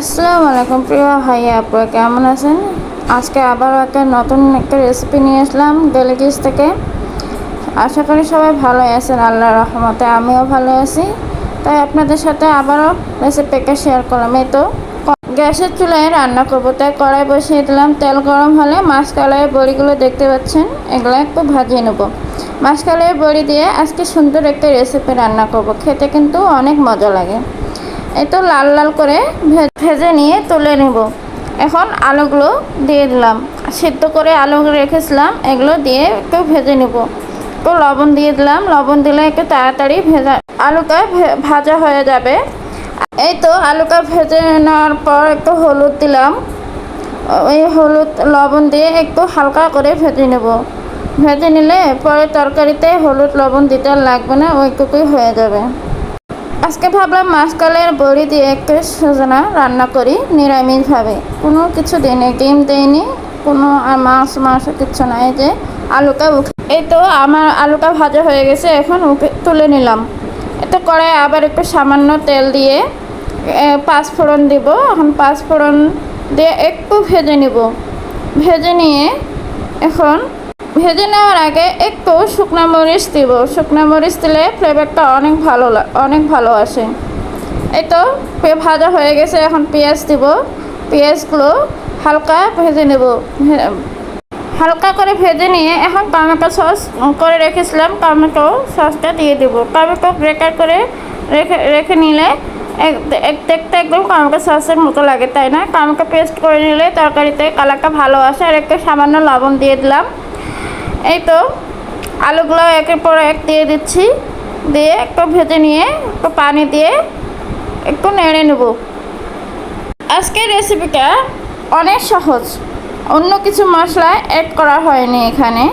আসসালামু আলাইকুম প্রিয় ভাইয়া আপুরা কেমন আছেন? আজকে আবার একটা নতুন একটা রেসিপি নিয়ে আসলাম ডেলিগিস থেকে। আশা করি সবাই ভালো আছেন, আল্লাহর রহমতে আমিও ভালো আছি। তাই আপনাদের সাথে আবারও রেসিপিটা শেয়ার করলাম। এই তো, গ্যাসের চুলায় রান্না করব। তাই কড়াই বসিয়ে দিলাম। তেল গরম হলে মাছকালের বড়িগুলো দেখতে পাচ্ছেন, এগুলো একটু ভাজিয়ে নেব। মাছকালের বড়ি দিয়ে আজকে সুন্দর একটা রেসিপি রান্না করব। খেতে কিন্তু অনেক মজা লাগে। এই তো লাল লাল করে ভেজে নিয়ে তুলে নেব। এখন আলুগুলো দিয়ে দিলাম। সিদ্ধ করে আলু রেখেছিলাম, এগুলো দিয়ে একটু ভেজে নেব। একটু লবণ দিয়ে দিলাম। লবণ দিলে একটু তাড়াতাড়ি ভেজা আলুটা ভাজা হয়ে যাবে। এই তো আলুটা ভেজে নেওয়ার পর একটু হলুদ দিলাম। ওই হলুদ, লবণ দিয়ে একটু হালকা করে ভেজে নেব। ভেজে নিলে পরে তরকারিতে হলুদ, লবণ দিতে লাগবে না, ওইটুকুই হয়ে যাবে। আজকে ভাবলাম মাছকালের বড়ি দিয়ে একটু সজনা রান্না করি, নিরামিষভাবে। কোনো কিছু দিইনি, ডিম দিইনি, কোনো আর মাছ মাংস কিচ্ছু নাই যে আলুটা উঠে এই তো আমার আলুটা ভাজা হয়ে গেছে, এখন উঠে তুলে নিলাম। এতে কড়াই আবার একটু সামান্য তেল দিয়ে পাঁচ ফোড়ন দিব। এখন পাঁচ ফোড়ন দিয়ে একটু ভেজে নিব। ভেজে নিয়ে এখন ভেজে নেওয়ার আগে একটু শুকনো মরিচ দিব। শুকনো মরিচ দিলে ফ্লেভারটা অনেক ভালো অনেক ভালো আসে। এই তো ভাজা হয়ে গেছে, এখন পেঁয়াজ দিব। পেঁয়াজগুলো হালকা ভেজে নেব। হালকা করে ভেজে নিয়ে এখন টমেটো সস করে রেখেছিলাম। টমেটো সসটা দিয়ে দেবো। টমেটো ব্রেকার করে রেখে রেখে নিলে এক- দেখতে একদম টমেটো সসের মতো লাগে, তাই না? টমেটো পেস্ট করে নিলে তরকারিতে কালারটা ভালো আসে। আর একটু সামান্য লবণ দিয়ে দিলাম। এই তো, আলুগুলো একের পর এক দিয়ে দিচ্ছি। দিয়ে একটু ভেজে নিয়ে, একটু পানি দিয়ে একটু নেড়ে নেব। আজকের রেসিপিটা অনেক সহজ। অন্য কিছু মশলা অ্যাড করা হয়নি এখানে।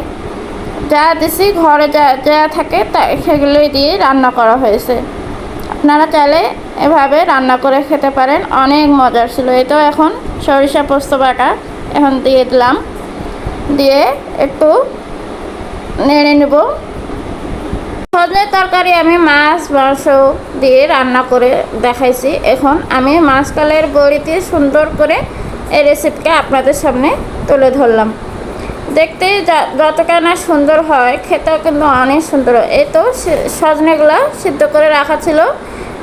যা দিছি ঘরে যা যা থাকে তা সেগুলোই দিয়ে রান্না করা হয়েছে। আপনারা চাইলে এভাবে রান্না করে খেতে পারেন। অনেক মজার ছিল। তো এখন সরিষা পোস্ত বাটা এখন দিয়ে দিলাম। দিয়ে একটু নেড়ে নেব। সজনে তরকারি আমি মাছ, মাংস দিয়ে রান্না করে দেখাইছি। এখন আমি মাছকালের বড়ি দিয়ে সুন্দর করে এই রেসিপিটা আপনাদের সামনে তুলে ধরলাম। দেখতে যা- যতটা না সুন্দর হয়, খেতেও কিন্তু অনেক সুন্দর। এই তো সজনেগুলো সিদ্ধ করে রাখা ছিল।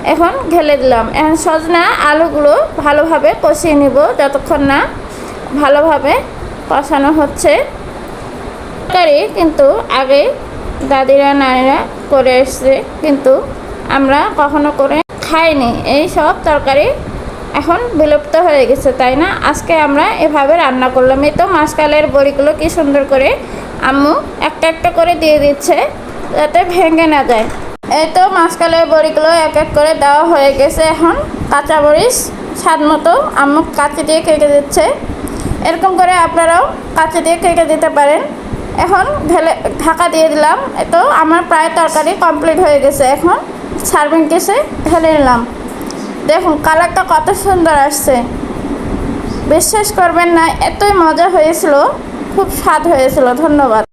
এখন ঢেলে দিলাম। এখন সজনা আলুগুলো ভালোভাবে কষিয়ে নিব, যতক্ষণ না ভালোভাবে কষানো হচ্ছে। তরকারি কিন্তু আগে দাদিরা, নানিরা করে এসছে কিন্তু আমরা কখনো করে খাইনি। এই সব তরকারি এখন বিলুপ্ত হয়ে গেছে, তাই না? আজকে আমরা এভাবে রান্না করলাম। এই তো মাছকালের বড়িগুলো কি সুন্দর করে আম্মু একটা একটা করে দিয়ে দিচ্ছে, যাতে ভেঙে না যায়। এই তো মাছকালের বড়িগুলো এক এক করে দেওয়া হয়ে গেছে এখন। কাঁচা মরিচ স্বাদ মতো আম্মু কাঁচি দিয়ে কেটে দিচ্ছে। এরকম করে আপনারাও কাঁচি দিয়ে কেটে দিতে পারেন। এখন ঢেলে, ঢাকা দিয়ে দিলাম। তো আমার প্রায় তরকারি কমপ্লিট হয়ে গেছে। এখন সার্ভিং কেসে ঢেলে নিলাম। দেখুন কালারটা কত সুন্দর আসছে। বিশ্বাস করবেন না, এতই মজা হয়েছিল। খুব স্বাদ হয়েছিল। ধন্যবাদ।